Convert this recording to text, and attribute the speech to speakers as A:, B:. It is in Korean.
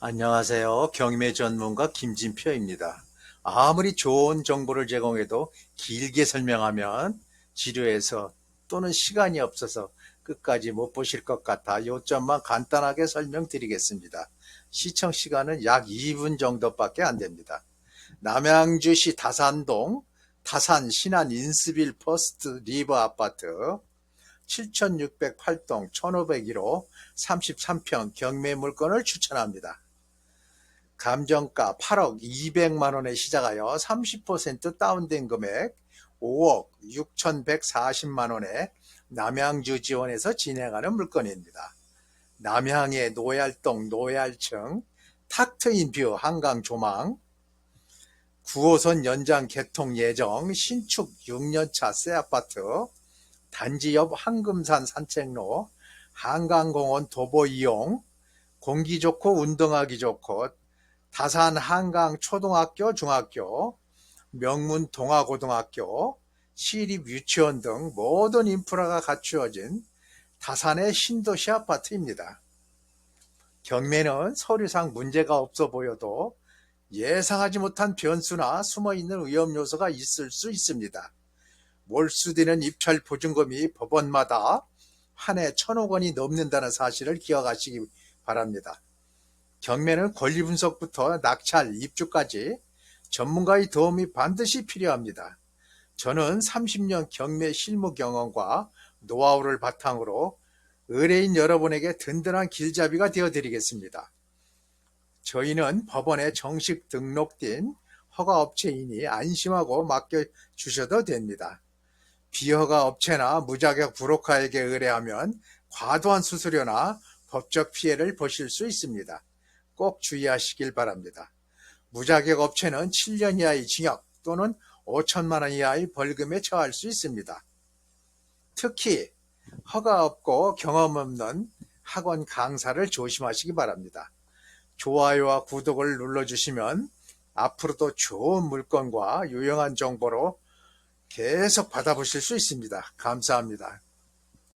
A: 안녕하세요. 경매 전문가 김진표입니다. 아무리 좋은 정보를 제공해도 길게 설명하면 지루해서 또는 시간이 없어서 끝까지 못 보실 것 같아 요점만 간단하게 설명드리겠습니다. 시청 시간은 약 2분 정도밖에 안 됩니다. 남양주시 다산동 다산 신안 인스빌 퍼스트 리버 아파트 7608동 1501호 33평 경매 물건을 추천합니다. 감정가 8억 200만 원에 시작하여 30% 다운된 금액 5억 6,140만 원에 남양주 지원에서 진행하는 물건입니다. 남양의 노얄동 노얄층 탁 트인 뷰 한강 조망 9호선 연장 개통 예정 신축 6년차 새 아파트 단지 옆 황금산 산책로 한강공원 도보 이용 공기 좋고 운동하기 좋고 다산 한강 초등학교 중학교 명문 동아고등학교 시립 유치원 등 모든 인프라가 갖추어진 다산의 신도시 아파트입니다. 경매는 서류상 문제가 없어 보여도 예상하지 못한 변수나 숨어있는 위험 요소가 있을 수 있습니다. 몰수되는 입찰 보증금이 법원마다 한 해 천억 원이 넘는다는 사실을 기억하시기 바랍니다. 경매는 권리 분석부터 낙찰, 입주까지 전문가의 도움이 반드시 필요합니다. 저는 30년 경매 실무 경험과 노하우를 바탕으로 의뢰인 여러분에게 든든한 길잡이가 되어 드리겠습니다. 저희는 법원에 정식 등록된 허가업체이니 안심하고 맡겨주셔도 됩니다. 비허가 업체나 무자격 브로커에게 의뢰하면 과도한 수수료나 법적 피해를 보실 수 있습니다. 꼭 주의하시길 바랍니다. 무자격 업체는 7년 이하의 징역 또는 5천만 원 이하의 벌금에 처할 수 있습니다. 특히 허가 없고 경험 없는 학원 강사를 조심하시기 바랍니다. 좋아요와 구독을 눌러주시면 앞으로도 좋은 물건과 유용한 정보로 계속 받아보실 수 있습니다. 감사합니다.